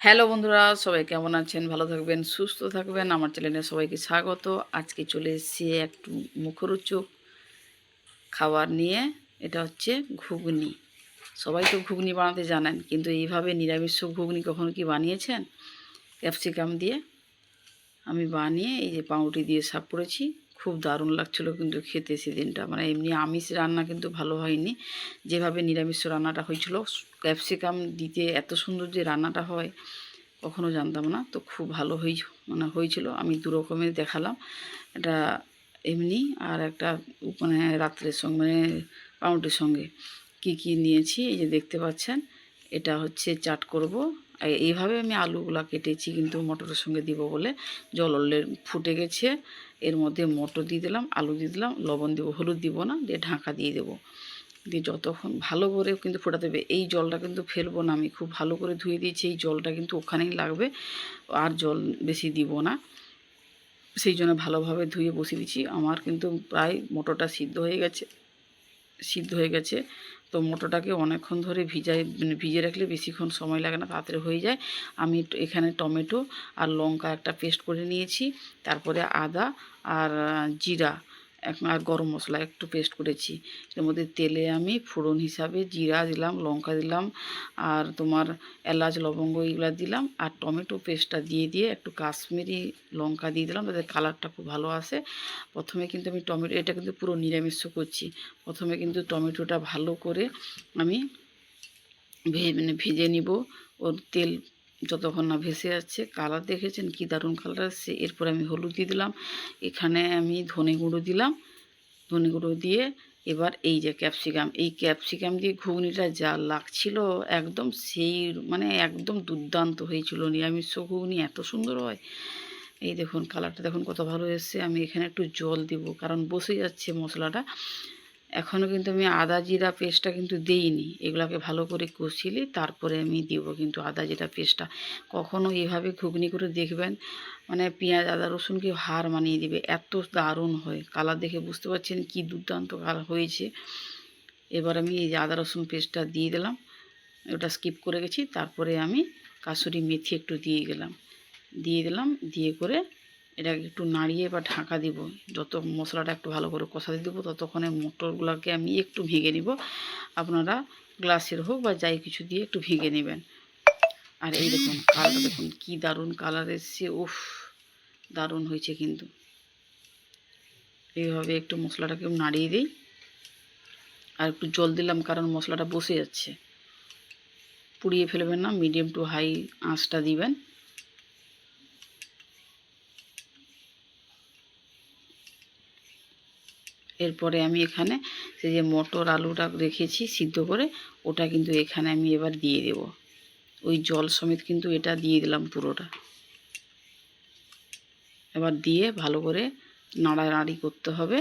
Hello বন্ধুরা, সবাই কেমন আছেন? ভালো থাকবেন, সুস্থ থাকবেন। আমার চ্যানেলে সবাইকে স্বাগত। আজকে চলে এসেছি একটু মুখরোচক খাবার নিয়ে। এটা হচ্ছে ঘুগনি। সবাই তো ঘুগনি বানাতে জানেন, কিন্তু এইভাবে নিরামিষ ঘুগনি কখনো কি বানিয়েছেন? ক্যাপসিকাম দিয়ে আমি বানিয়ে এই যে পাউরুটি দিয়ে সাপ করেছি। খুব দারুণ লাগছিল কিন্তু খেতে সেদিনটা। মানে এমনি আমিষ রান্না কিন্তু ভালো হয়নি। যেভাবে নিরামিষ রান্নাটা হয়েছিল, ক্যাপসিকাম দিতে এত সুন্দর যে রান্নাটা হয়, কখনো জানতাম না। তো খুব ভালো হয়ে মানে হয়েছিল, আমি দু রকমের দেখালাম। এটা এমনি আর একটা মানে রাত্রের সঙ্গে মানে পাউরুটির সঙ্গে। কি কি নিয়েছি, এই যে দেখতে পাচ্ছেন, এটা হচ্ছে চাট করব। এইভাবে আমি আলুগুলা কেটেছি, কিন্তু মটরের সঙ্গে দিব বলে। জল ফুটে গেছে। এর মধ্যে মটর দিয়ে দিলাম, আলু দিয়ে দিলাম, লবণ দেবো, হলুদ দিব না, দিয়ে ঢাকা দিয়ে দেবো। দিয়ে যতক্ষণ ভালো করে কিন্তু ফোটাতে হবে, এই জলটা কিন্তু ফেলব না, আমি খুব ভালো করে ধুয়ে দিয়েছি, এই জলটা কিন্তু ওখানেই লাগবে, আর জল বেশি দিব না। সেই জন্য ভালোভাবে ধুয়ে বসিয়ে দিচ্ছি, আমার কিন্তু প্রায় মটরটা সিদ্ধ হয়ে গেছে, সিদ্ধ হয়ে গেছে। তো মোটোটাকে অনেকক্ষণ ধরে ভিজাই মানে ভিজে রাখলে বেশিক্ষণ সময় লাগে না, তাড়াতাড়ি হয়ে যায়। আমি এখানে টমেটো আর লঙ্কা একটা পেস্ট করে নিয়েছি, তারপরে আদা আর জিরা এক- আর গরম মশলা একটু পেস্ট করেছি। এর মধ্যে তেলে আমি ফোড়ন হিসাবে জিরা দিলাম, লঙ্কা দিলাম, আর তোমার এলাচ, লবঙ্গ এগুলো দিলাম, আর টমেটো পেস্টটা দিয়ে দিয়ে একটু কাশ্মীরি লঙ্কা দিয়ে দিলাম তাদের কালারটা খুব ভালো আসে। প্রথমে কিন্তু আমি টমেটো, এটা কিন্তু পুরো নিরামিষ করছি। প্রথমে কিন্তু টমেটোটা ভালো করে আমি ভে- মানে ভেজে নিব। ওর তেল যতক্ষণ না ভেসে যাচ্ছে কালার দেখেছেন কি দারুণ কালার আসছে, এরপর আমি হলুদ দিয়ে দিলাম, এখানে আমি ধনে গুঁড়ো দিলাম, ধনে গুঁড়ো দিয়ে এবার এই যে ক্যাপসিকাম এই ক্যাপসিকাম দিয়ে ঘুগনিটা যা লাগছিল একদম সেই মানে একদম দুর্দান্ত হয়েছিল, নিরামিষ ঘুগনি এত সুন্দর হয়। এই দেখুন কালারটা দেখুন কত ভালো এসছে, আমি এখানে একটু জল দিব, কারণ বসে যাচ্ছে মশলাটা। এখনও কিন্তু আমি আদা জিরা পেস্টটা কিন্তু দেইনি। এগুলাকে ভালো করে কষিয়ে তারপরে আমি দিব কিন্তু আদা জিরা পেস্টটা। কখনও এইভাবে ঘুগনি করে দেখবেন মানে পেঁয়াজ, আদা, রসুনকে হার মানিয়ে দিবে। এত দারুণ হয়। কালার দেখে বুঝতে পারছেন কি দুর্দান্ত কালার হয়েছে। এবার আমি এই যে আদা, রসুন পেস্টটা দিয়ে দিলাম। ওটা স্কিপ করে গেছি। তারপরে আমি কাসুরি মেথি একটু দিয়ে গেলাম। দিয়ে দিলাম। দিয়ে করে এটাকে একটু নাড়িয়ে বা ঢাকা দিব। যত মশলাটা একটু ভালো করে কষাতে দেবো, ততক্ষণে মটরগুলোকে আমি একটু ভেঙে নিব। আপনারা গ্লাসের হোক বা যাই কিছু দিয়ে একটু ভেঙে নেবেন। আর এই দেখুন, কালারটা দেখুন, কী দারুণ কালার এসছে, উফ, দারুণ হয়েছে কিন্তু। এইভাবে একটু মশলাটাকে নাড়িয়ে দিই। আর একটু জল দিলাম কারণ মশলাটা বসে যাচ্ছে। পুড়িয়ে ফেলবেন না, মিডিয়াম টু হাই আঁচটা দিবেন। এরপরে আমি এখানে সেই যে মটর আলুটা রেখেছি সিদ্ধ করে, ওটা কিন্তু এখানে আমি এবার দিয়ে দেব। ওই জল সমেত কিন্তু এটা দিয়ে দিলাম পুরোটা। এবার দিয়ে ভালো করে নাড়ানাড়ি করতে হবে।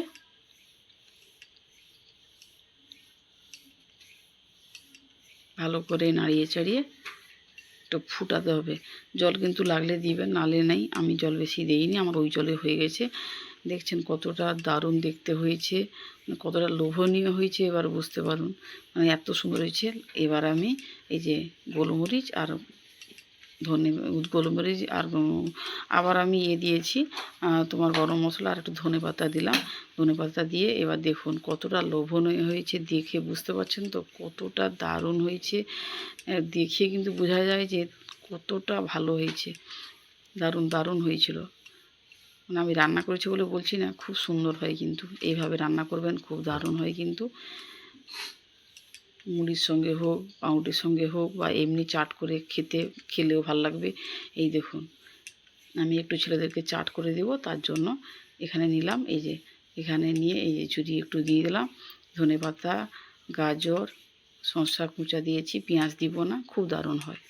ভালো করে নাড়িয়ে চাড়িয়ে একটু ফুটাতে হবে। জল কিন্তু লাগলে দিবেন, নালে নাই। আমি জল বেশি দিইনি, আমার ওই জলে হয়ে গেছে। দেখছেন কতটা দারুণ দেখতে হয়েছে মানে কতটা লোভনীয় হয়েছে এবার বুঝতে পারুন। মানে এত সুন্দর হয়েছে। এবার আমি এই যে গোলমরিচ আর ধনে গোলমরিচ আর আবার আমি এ দিয়েছি তোমার গরম মশলা আর একটু ধনে পাতা দিলাম। ধনে পাতা দিয়ে এবার দেখুন কতটা লোভনীয় হয়েছে দেখে বুঝতে পারছেন তো, কতটা দারুণ হয়েছে। দেখে কিন্তু বোঝা যায় যে কতটা ভালো হয়েছে। দারুণ দারুণ হয়েছিল। মানে আমি রান্না করেছি বলে বলছি না, খুব সুন্দর হয় কিন্তু। এইভাবে রান্না করবেন, খুব দারুণ হয় কিন্তু। মুড়ির সঙ্গে হোক পাউরুটির সঙ্গে হোক, বা এমনি চাট করে খেতে, খেলেও ভালো লাগবে। এই দেখুন, আমি একটু ছেলেদেরকে চাট করে দেব, তার জন্য এখানে নিলাম, এই যে এখানে নিয়ে, এই যে চুরি একটু দিয়ে দিলাম। ধনে পাতা গাজর, শসা কুচা দিয়েছি, পেঁয়াজ দিব না, খুব দারুণ হয়।